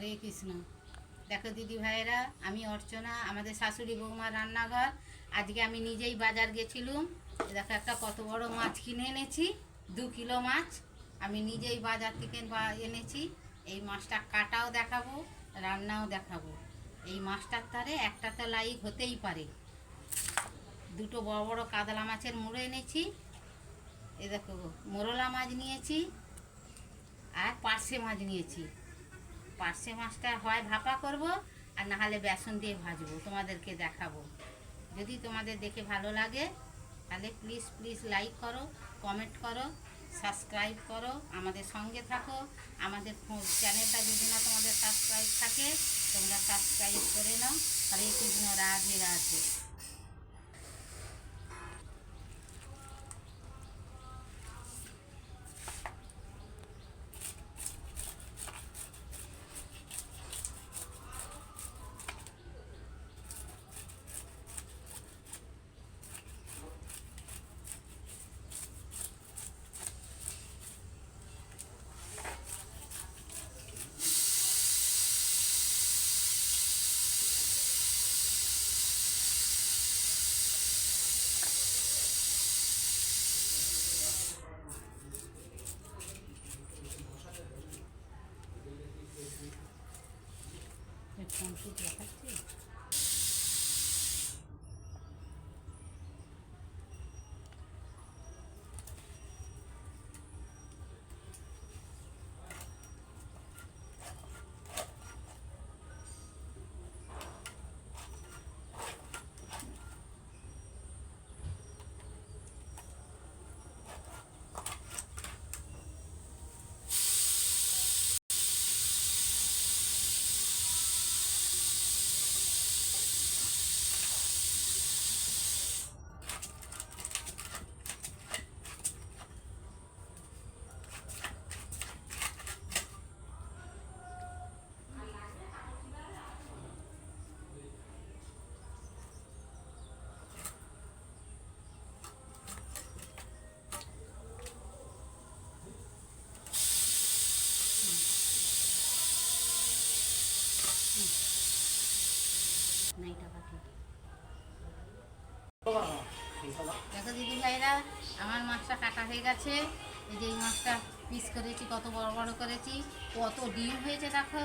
হরে কৃষ্ণ। দেখো দিদি ভাইয়েরা, আমি অর্চনা, আমাদের শাশুড়ি বৌমার রান্নাঘর। আজকে আমি নিজেই বাজার গেছিলুম। দেখো একটা কত বড় মাছ কিনে এনেছি, দু কিলো মাছ। আমি নিজেই বাজার থেকে এনেছি। এই মাছটা কাটাও দেখাবো, রান্নাও দেখাবো। এই মাছটার তারে একটা তো লাইক হতেই পারে। দুটো বড় বড় কাতলা মাছের মুড়ো এনেছি। এ দেখো মোরলা মাছ নিয়েছি আর পার্শে মাছ নিয়েছি। পার্শে মাছটা হয় ভাপা করব আর না হলে বেসন দিয়ে ভাজবো, তোমাদেরকে দেখাবো। যদি তোমাদের দেখে ভালো লাগে, তাহলে প্লিজ প্লিজ লাইক করো কমেন্ট করো সাবস্ক্রাইব করো, আমাদের সঙ্গে থাকো। আমাদের চ্যানেলটা যদি না তোমাদের সাবস্ক্রাইব থাকে, তোমরা সাবস্ক্রাইব করে নাও। হরে কৃষ্ণ, রাধে রাধে। Dan sudah. দেখো দিদি ভাইরা আমার মাছটা কাটা হয়ে গেছে। এই যে এই মাছটা পিস করেছি কত বড় বড় করেছি কত ডিম হয়েছে দেখো।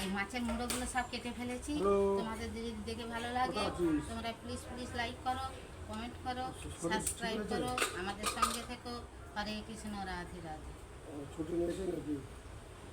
এই মাছের মুড়োগুলো সব কেটে ফেলেছি। তোমাদের যদি দেখে ভালো লাগে তোমরা প্লিজ প্লিজ লাইক করো কমেন্ট করো সাবস্ক্রাইব করো আমাদের সঙ্গে থেকো। হরে কৃষ্ণ রাধে রাধে।